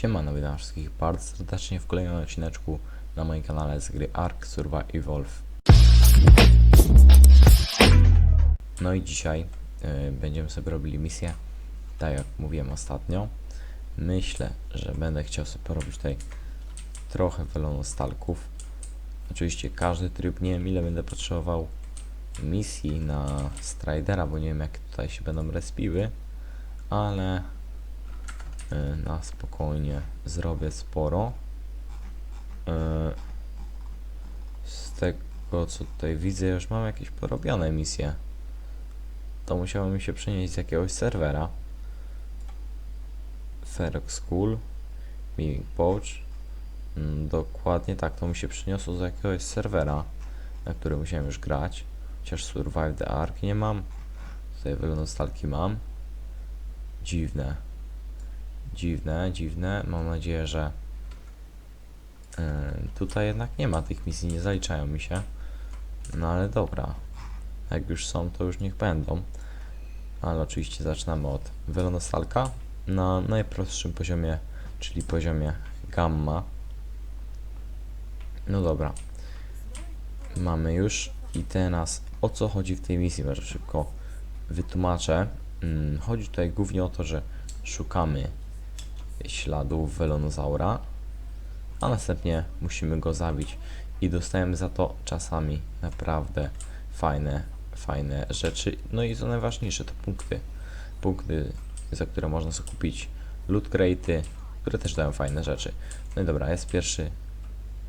Siemano, witam wszystkich bardzo serdecznie w kolejnym odcineczku na moim kanale z gry Ark Survival Evolve. No i dzisiaj y, będziemy sobie robili misję, tak jak mówiłem ostatnio. Myślę, że będę chciał sobie porobić tutaj trochę stalków. Oczywiście każdy tryb, nie wiem ile będę potrzebował misji na Stridera, bo nie wiem jak tutaj się będą respiły, ale na spokojnie zrobię sporo. Y, Z tego co tutaj widzę, już mam jakieś porobione misje. To musiało mi się przenieść z jakiegoś serwera. Ferox School, Meeting Pouch. Mm, Dokładnie tak, to mi się przyniosło z jakiegoś serwera, na którym musiałem już grać. Chociaż Survive the Ark nie mam. Tutaj wygląd stalki mam. Dziwne. Dziwne, dziwne. Mam nadzieję, że yy, tutaj jednak nie ma tych misji, nie zaliczają mi się. No ale dobra. Jak już są, to już niech będą. Ale oczywiście zaczynamy od Velonostalka na najprostszym poziomie, czyli poziomie Gamma. No dobra. Mamy już. I teraz o co chodzi w tej misji? Bardzo szybko wytłumaczę. Mm, Chodzi tutaj głównie o to, że szukamy śladów welonozaura, a następnie musimy go zabić i dostajemy za to czasami naprawdę fajne, fajne rzeczy. No i co najważniejsze, to punkty. Punkty, za które można sobie kupić loot crate'y, które też dają fajne rzeczy. No i dobra, jest pierwszy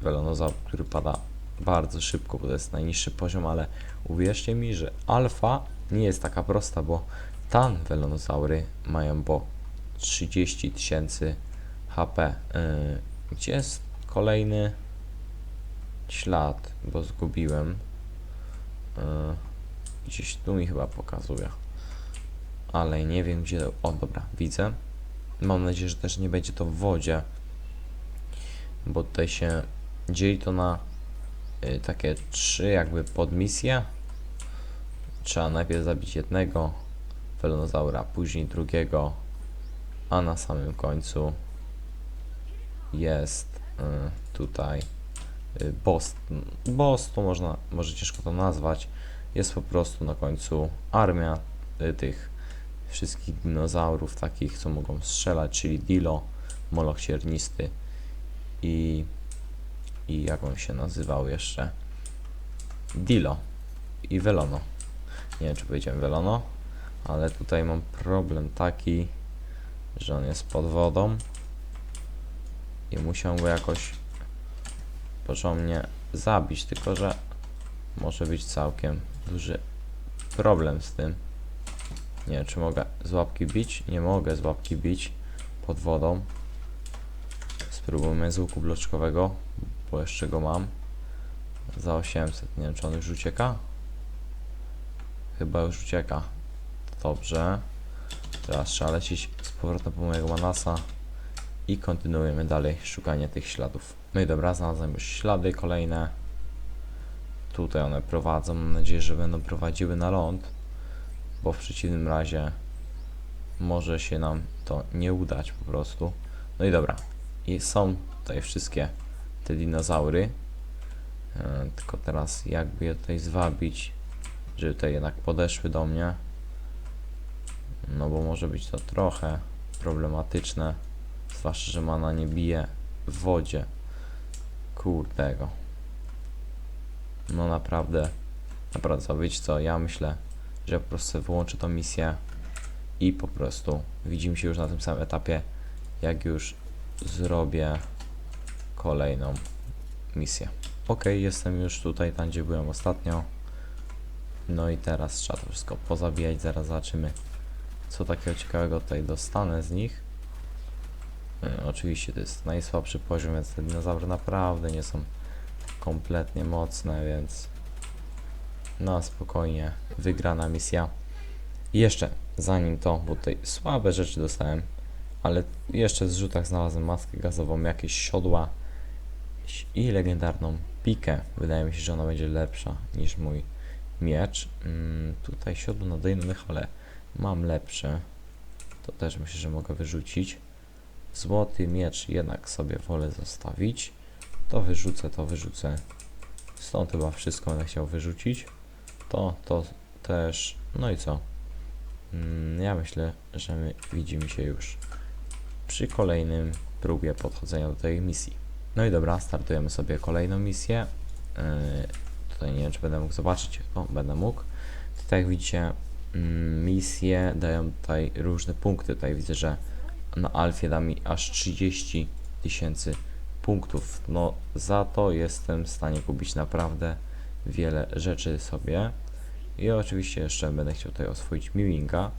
welonozaur, który pada bardzo szybko, bo to jest najniższy poziom, ale uwierzcie mi, że alfa nie jest taka prosta, bo tan welonozaury mają po 30 tysięcy HP. Yy, gdzie jest kolejny ślad, bo zgubiłem. Yy, gdzieś tu mi chyba pokazuje. Ale nie wiem gdzie. O, dobra, widzę. Mam nadzieję, że też nie będzie to w wodzie, bo tutaj się dzieli to na y, takie trzy jakby podmisje. Trzeba najpierw zabić jednego welonozaura, później drugiego, a na samym końcu jest y, tutaj y, boss. Boss to można, może ciężko to nazwać. Jest po prostu na końcu armia y, tych wszystkich dinozaurów, takich co mogą strzelać, czyli Dilo, Moloch Ciernisty i i jak on się nazywał jeszcze? Dilo i Velono. Nie wiem, czy powiedziałem Velono, ale tutaj mam problem taki, że on jest pod wodą i musiał go jakoś porządnie zabić, tylko że może być całkiem duży problem z tym. Nie wiem, czy mogę z łapki bić? Nie mogę z łapki bić pod wodą. Spróbujmy z łuku bloczkowego, bo jeszcze go mam. Za 800. Nie wiem, czy on już ucieka? Chyba już ucieka. Dobrze. Teraz trzeba lecieć z powrotem po mojego manasa i kontynuujemy dalej szukanie tych śladów. No i dobra, znalazłem już ślady kolejne. Tutaj one prowadzą. Mam nadzieję, że będą prowadziły na ląd, bo w przeciwnym razie może się nam to nie udać po prostu. No i dobra. I są tutaj wszystkie te dinozaury. E, tylko teraz jakby je tutaj zwabić, żeby tutaj jednak podeszły do mnie. No bo może być to trochę problematyczne. Zwłaszcza, że mana nie bije w wodzie. Kurdego. No naprawdę. Naprawdę, wiecie co, ja myślę, że po prostu wyłączę tą misję i po prostu widzimy się już na tym samym etapie, jak już zrobię kolejną misję. Ok, jestem już tutaj, tam gdzie byłem ostatnio. No i teraz trzeba to wszystko pozabijać, zaraz zobaczymy co takiego ciekawego tutaj dostanę z nich. E, oczywiście to jest najsłabszy poziom, więc te dinozaury naprawdę nie są kompletnie mocne, więc no spokojnie wygrana misja. I jeszcze zanim to, bo tutaj słabe rzeczy dostałem, ale jeszcze w zrzutach znalazłem maskę gazową, jakieś siodła i legendarną pikę. Wydaje mi się, że ona będzie lepsza niż mój miecz. Mm, tutaj siodło na dojnych, ale mam lepsze. To też myślę, że mogę wyrzucić. Złoty miecz jednak sobie wolę zostawić. To wyrzucę, to wyrzucę. Stąd chyba wszystko będę chciał wyrzucić. To, to też. No i co? Mm, Ja myślę, że my widzimy się już przy kolejnym próbie podchodzenia do tej misji. No i dobra, startujemy sobie kolejną misję. Yy, tutaj nie wiem, czy będę mógł zobaczyć. O, będę mógł. Tutaj jak widzicie, misje dają tutaj różne punkty. Tutaj widzę, że na Alfie da mi aż 30 tysięcy punktów. No za to jestem w stanie kupić naprawdę wiele rzeczy sobie. I oczywiście jeszcze będę chciał tutaj oswoić Mewinga,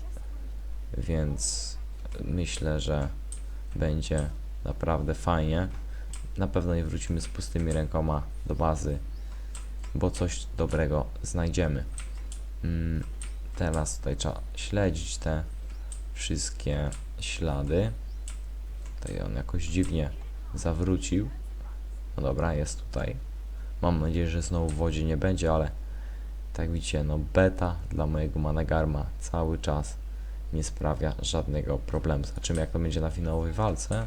więc myślę, że będzie naprawdę fajnie. Na pewno nie wrócimy z pustymi rękoma do bazy, bo coś dobrego znajdziemy. Mm, teraz tutaj trzeba śledzić te wszystkie ślady. Tutaj on jakoś dziwnie zawrócił. No dobra, jest tutaj. Mam nadzieję, że znowu w wodzie nie będzie, ale tak widzicie, no beta dla mojego Managarma cały czas nie sprawia żadnego problemu. Zobaczymy jak to będzie na finałowej walce,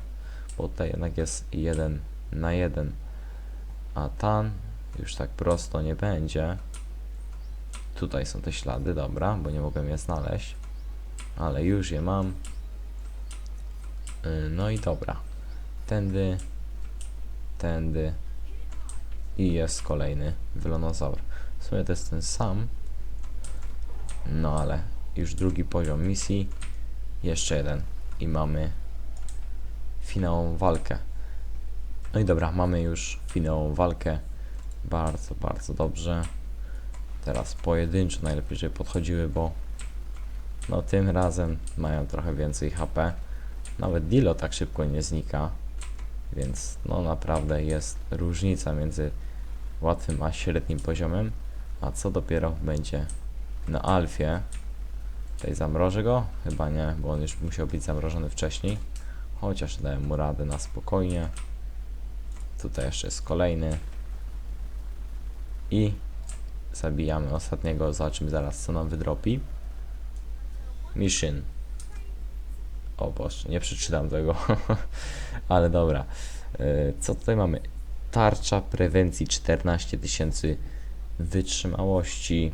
bo tutaj jednak jest jeden na jeden, a tan już tak prosto nie będzie. Tutaj są te ślady, dobra, bo nie mogłem je znaleźć, ale już je mam. Yy, No i dobra, tędy, tędy i jest kolejny wylonozaur. W sumie to jest ten sam, no ale już drugi poziom misji, jeszcze jeden i mamy finałową walkę. No i dobra, mamy już finałową walkę. Bardzo, bardzo dobrze. Teraz pojedynczo najlepiej, żeby podchodziły, bo no tym razem mają trochę więcej HP. Nawet Dilo tak szybko nie znika, więc no naprawdę jest różnica między łatwym a średnim poziomem. A co dopiero będzie na Alfie. Tutaj zamrożę go? Chyba nie, bo on już musiał być zamrożony wcześniej. Chociaż dałem mu radę na spokojnie. Tutaj jeszcze jest kolejny. I zabijamy ostatniego. Zobaczymy zaraz co nam wydropi. Mission. O Boże, nie przeczytam tego. Ale dobra. Yy, Co tutaj mamy? Tarcza prewencji 14 tysięcy wytrzymałości.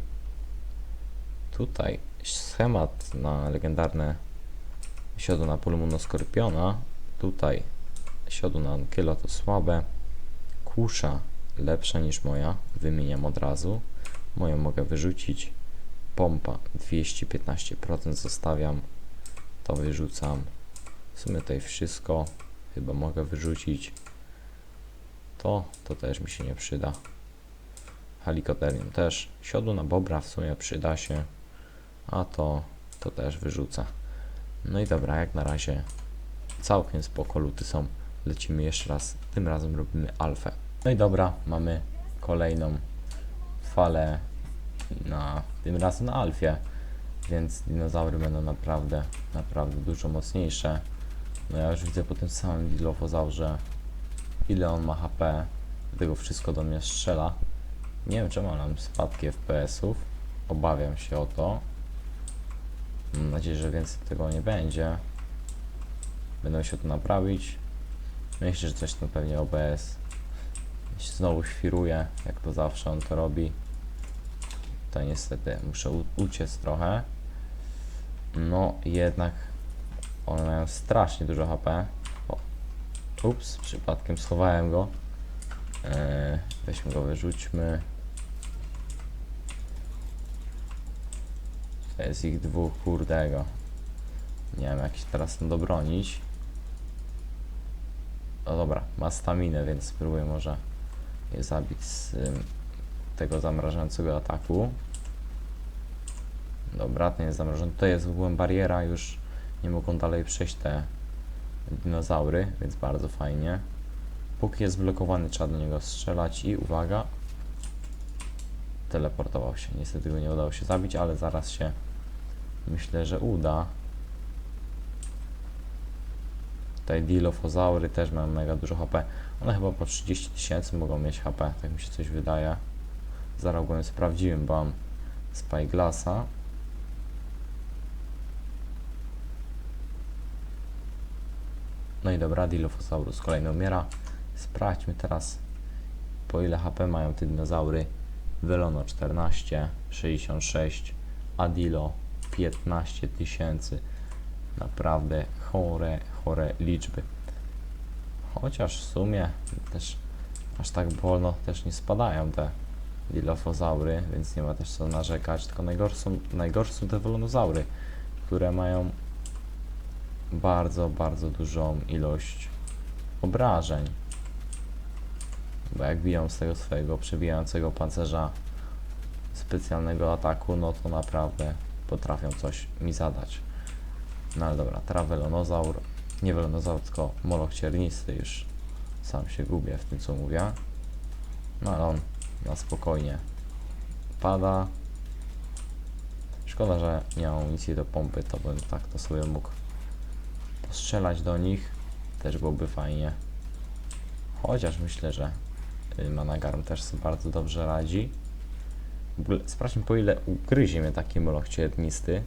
Tutaj schemat na legendarne siodło na pulmono skorpiona. Tutaj siodło na ankyla to słabe. Kusza lepsza niż moja. Wymieniam od razu. Moją mogę wyrzucić. Pompa 215% zostawiam. To wyrzucam. W sumie tutaj wszystko chyba mogę wyrzucić. To, to też mi się nie przyda. Helikopterium też. Siodło na bobra w sumie przyda się. A to, to też wyrzucę. No i dobra, jak na razie całkiem spoko luty są. Lecimy jeszcze raz. Tym razem robimy alfę. No i dobra, mamy kolejną falę na tym razem na alfie. Więc dinozaury będą naprawdę, naprawdę dużo mocniejsze. No ja już widzę po tym samym dilofozaurze ile on ma HP. Dlatego wszystko do mnie strzela. Nie wiem czemu mam spadki FPS-ów. Obawiam się o to. Mam nadzieję, że więcej tego nie będzie. Będę się to naprawić. Myślę, że coś tam pewnie OBS znowu świruje, jak to zawsze on to robi. To niestety muszę uciec trochę. No jednak one mają strasznie dużo HP. O. Ups, przypadkiem schowałem go. Eee, weźmy go, wyrzućmy. To jest ich dwóch, kurdego. Nie wiem, jak się teraz tym dobronić. No dobra, ma staminę, więc spróbuję może zabić z tego zamrażającego ataku. Dobra, ten jest zamrożony. To jest w ogóle bariera, już nie mogą dalej przejść te dinozaury, więc bardzo fajnie. Póki jest blokowany, trzeba do niego strzelać i uwaga, teleportował się. Niestety go nie udało się zabić, ale zaraz się myślę, że uda. Tutaj dilofozaury też mają mega dużo HP. One chyba po 30 tysięcy mogą mieć HP, tak mi się coś wydaje. Zaraz sprawdziłem, bo mam Spyglassa. No i dobra, Dilophosaurus kolejny umiera. Sprawdźmy teraz, po ile HP mają te dinozaury. Velono 14, 66, Adilo 15 tysięcy. Naprawdę chore, chore liczby. Chociaż w sumie też aż tak wolno też nie spadają te dilofozaury, więc nie ma też co narzekać. Tylko najgorsze są, są te wolonozaury, które mają bardzo, bardzo dużą ilość obrażeń. Bo jak biją z tego swojego przebijającego pancerza specjalnego ataku, no to naprawdę potrafią coś mi zadać. No ale dobra, teraz welonozaur, nie welonozaur, tylko moloch ciernisty, już sam się gubię w tym co mówię. No ale on na spokojnie pada. Szkoda, że nie mam amunicji do pompy, to bym tak to sobie mógł postrzelać do nich. Też byłoby fajnie. Chociaż myślę, że y, Managarm też sobie bardzo dobrze radzi. W ogóle sprawdźmy po ile ugryzie mnie taki moloch ciernisty.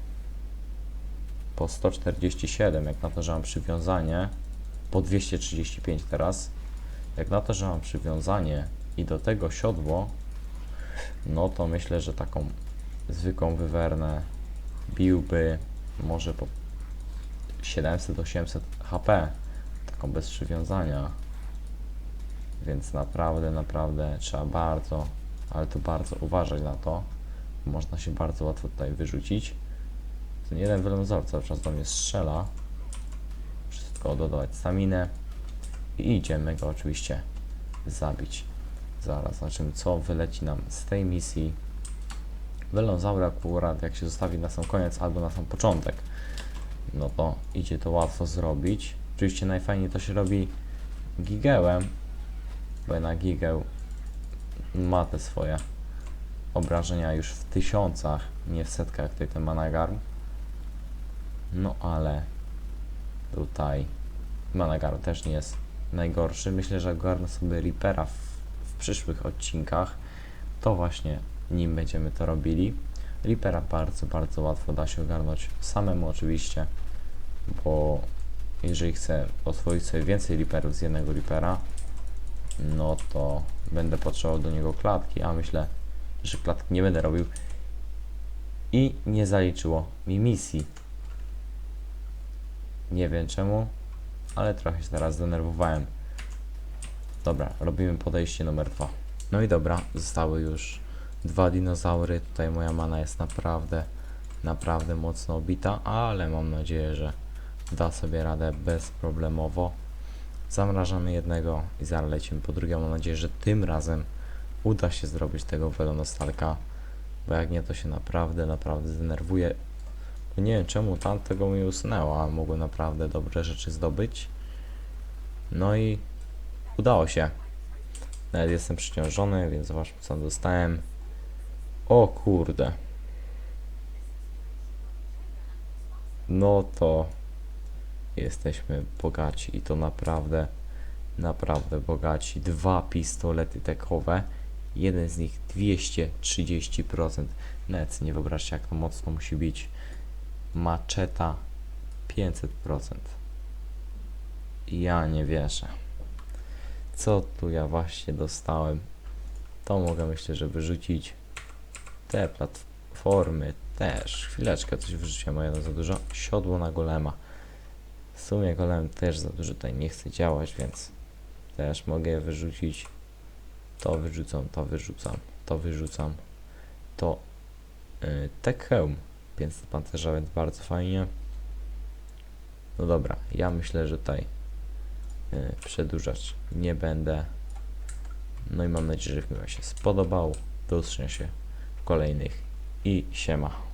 Po 147, jak na to, że mam przywiązanie. Po 235 teraz. Jak na to, że mam przywiązanie i do tego siodło, no to myślę, że taką zwykłą wywernę biłby może po 700-800 HP, taką bez przywiązania. Więc naprawdę, naprawdę trzeba bardzo, ale to bardzo uważać na to. Można się bardzo łatwo tutaj wyrzucić. Ten jeden wylądozaur cały czas do mnie strzela. Wszystko dodawać staminę. I idziemy go oczywiście zabić. Zaraz zobaczymy, co wyleci nam z tej misji. Welonzaura akurat jak się zostawi na sam koniec albo na sam początek, no to idzie to łatwo zrobić. Oczywiście najfajniej to się robi gigełem, bo na gigeł ma te swoje obrażenia już w tysiącach, nie w setkach, tutaj ten managarm. No ale tutaj managarm też nie jest najgorszy. Myślę, że ogarnę sobie Reapera w, w przyszłych odcinkach. To właśnie nim będziemy to robili. Reapera bardzo, bardzo łatwo da się ogarnąć samemu oczywiście, bo jeżeli chcę oswoić sobie więcej Reaperów z jednego Reapera, no to będę potrzebował do niego klatki, a myślę, że klatki nie będę robił i nie zaliczyło mi misji. Nie wiem czemu, ale trochę się teraz zdenerwowałem. Dobra, robimy podejście numer dwa. No i dobra, zostały już dwa dinozaury. Tutaj moja mana jest naprawdę, naprawdę mocno obita, ale mam nadzieję, że da sobie radę bezproblemowo. Zamrażamy jednego i zaraz lecimy po drugie. Mam nadzieję, że tym razem uda się zrobić tego welonostalka, bo jak nie, to się naprawdę, naprawdę zdenerwuję. Nie wiem czemu tamtego mi usunęło, a mogłem naprawdę dobre rzeczy zdobyć. No i udało się. Nawet jestem przyciążony, więc zobaczmy co dostałem. O kurde. No to jesteśmy bogaci i to naprawdę, naprawdę bogaci. Dwa pistolety tekowe, jeden z nich 230%. Nawet nie wyobraźcie jak to mocno musi być. Maczeta 500%. Ja nie wierzę. Co tu ja właśnie dostałem? To mogę myślę, że wyrzucić. Te platformy też. Chwileczkę coś wyrzuciłem, a za dużo. Siodło na golema. W sumie golem też za dużo tutaj nie chce działać, więc też mogę je wyrzucić. To wyrzucam, to wyrzucam, to wyrzucam. To yy, Tech Helm 500 pancerza, więc bardzo fajnie. No dobra, ja myślę, że tutaj yy, przedłużać nie będę. No i mam nadzieję, że film się spodobał. Do usłyszenia się w kolejnych i siema.